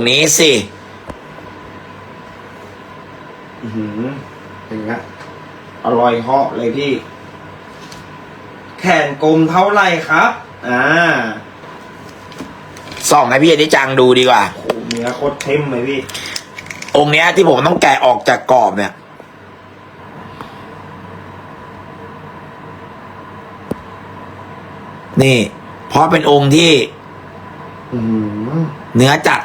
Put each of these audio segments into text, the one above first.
องค์นี้สิอื้อหืออย่างเงี้ยอร่อยเหาะเลยพี่ แขนกลมเท่าไหร่ครับ อ่าส่องให้พี่อนิจจังดูดีกว่า โอ้โหเนื้อโคตรเข้มเลยพี่ องค์เนี้ยที่ผมต้องแกะออกจากกรอบเนี่ย นี่ เพราะเป็นองค์ที่ อือหือ เนื้อจัด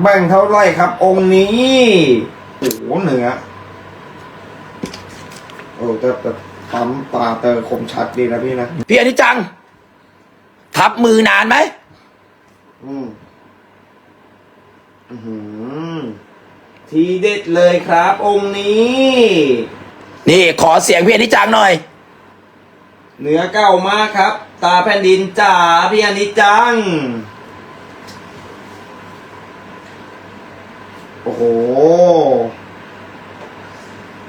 แบ่งเท่าไหร่ครับ องค์นี้โอ้โหเนื้อโอ้แต่แต่ปั๊มตาเตอคมชัดดีนะพี่นะพี่อนิจจัง ทับมือนานไหมอืมอือหือทีเด็ดเลยครับ องค์นี้ นี่ขอเสียงพี่อนิจจังหน่อยเนื้อเก่ามากครับ ตาแผ่นดินจ๋าพี่อนิจจัง โอ้โห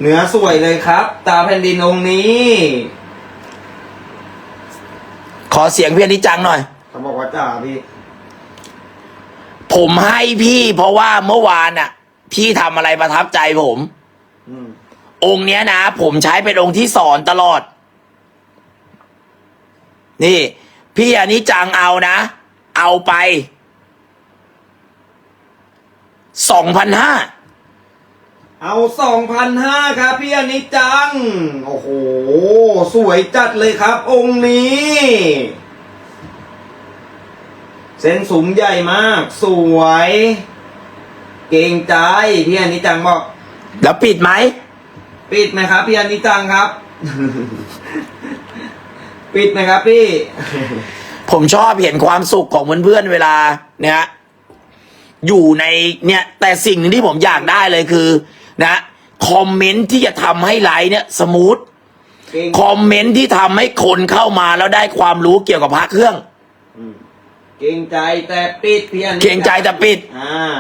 เนื้อสวยเลยครับ ตาแผ่นดินองค์นี้ ขอเสียงพี่อนิจจังหน่อย เขาบอกว่าจ๋าพี่ ผมให้พี่เพราะว่าเมื่อวานอะ พี่ทำอะไรประทับใจผม อืม องค์เนี้ยนะ ผมใช้เป็นองค์ที่สอนตลอด นี่ พี่อนิจจังเอานะ เอาไป สองพันห้าเอาสองพันห้าครับพี่อนิจจัง โอ้โห สวยจัดเลยครับ องค์นี้ เส้นสูงใหญ่มาก สวย เก่งใจ พี่อนิจจังบอก แล้วปิดไหม ปิดไหมครับ พี่อนิจจังครับ ปิดไหมครับพี่ ผมชอบเห็นความสุขของเพื่อนๆเวลา เนี่ย อยู่ในเนี่ยแต่สิ่งหนึ่งที่ผมอยากได้เลยคือนะคอมเมนต์ที่จะทำให้ไลฟ์เนี่ยสมูทเก่งคอมเมนต์ที่ทำให้คนเข้ามาแล้วได้ความรู้เกี่ยวกับพระเครื่อง อืมเก่งใจแต่ปิดพี่อนิจเก่งใจแต่ปิด อ่า